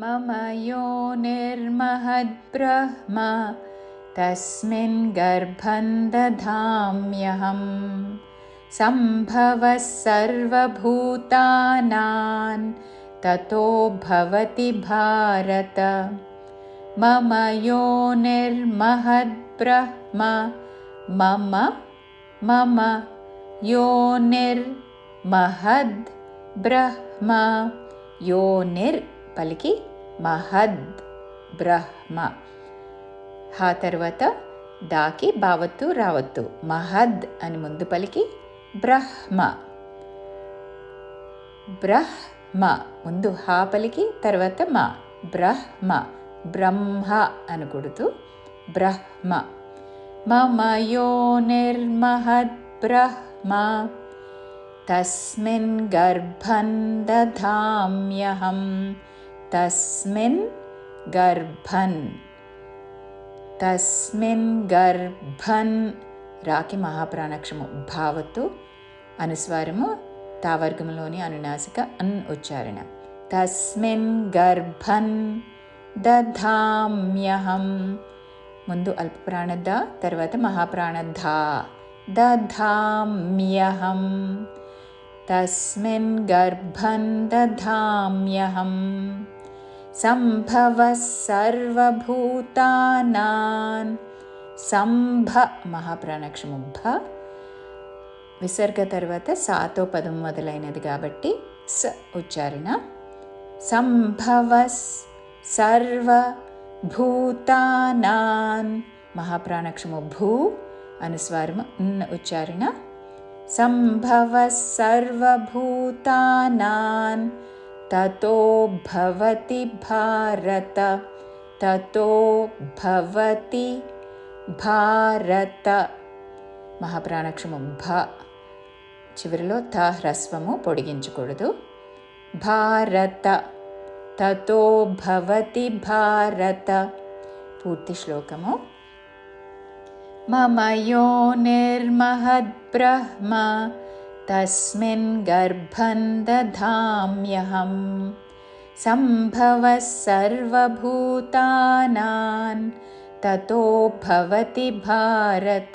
मम यो निर्महद्ब्रह्म तस्मिन् गर्भं गर्भन्धाम्यहं सम्भवः सर्वभूतानां ततो भवति भारत। मम यो निर्महद्ब्रह्म मम मम योनिर्महद् ब्रह्मा योनिर् పలికి మహద్ బ్రహ్మ. హా తర్వాత దాకి బావత్తు రావత్తు. మహద్ అని ముందు పలికి బ్రహ్మ. బ్రహ్మ. ముందు హా పలికి తర్వాత మా. బ్రహ్మ. బ్రహ్మ అనకూడదు బ్రహ్మ. మమయో నిర్మహద్ బ్రహ్మ. తస్మిన్ గర్భం దధామ్యహం. తస్మిన్ గర్భన్. తస్మిన్ గర్భన్. రాకి మహాప్రాణాక్షము. భావతు అనుస్వారము తావర్గంలోని అనునాసిక అన్ ఉచ్చారణ. తస్మిన్ గర్భన్ దధామ్యహం. ముందు అల్పప్రాణద తర్వాత మహాప్రాణధా దధామ్యహం. తస్మిన్ గర్భం దధామ్యహం. సంభవ సర్వభూతానాన్ సంభ మహాప్రాణాక్షము భ విసర్గ తర్వాత సాతో పదం మొదలైనది కాబట్టి స ఉచ్చారణ। సంభవ భూతానాన్ మహాప్రాణక్షము భూ అనుస్వారము న్ ఉచ్చారణ। సంభవ సర్వభూతానాన్ తతో భవతి భారత తతో భవతి భారత. మహాప్రాణాక్షము భ. చివరిలో త హ్రస్వము పొడిగించకూడదు. భారత తతో భవతి భారత. పూర్తి శ్లోకము. మమ యోనిర్మహద్బ్రహ్మ तस्मिन् गर्भं दधाम्यहं। सम्भवः सर्वभूतानां ततो भवति भारत।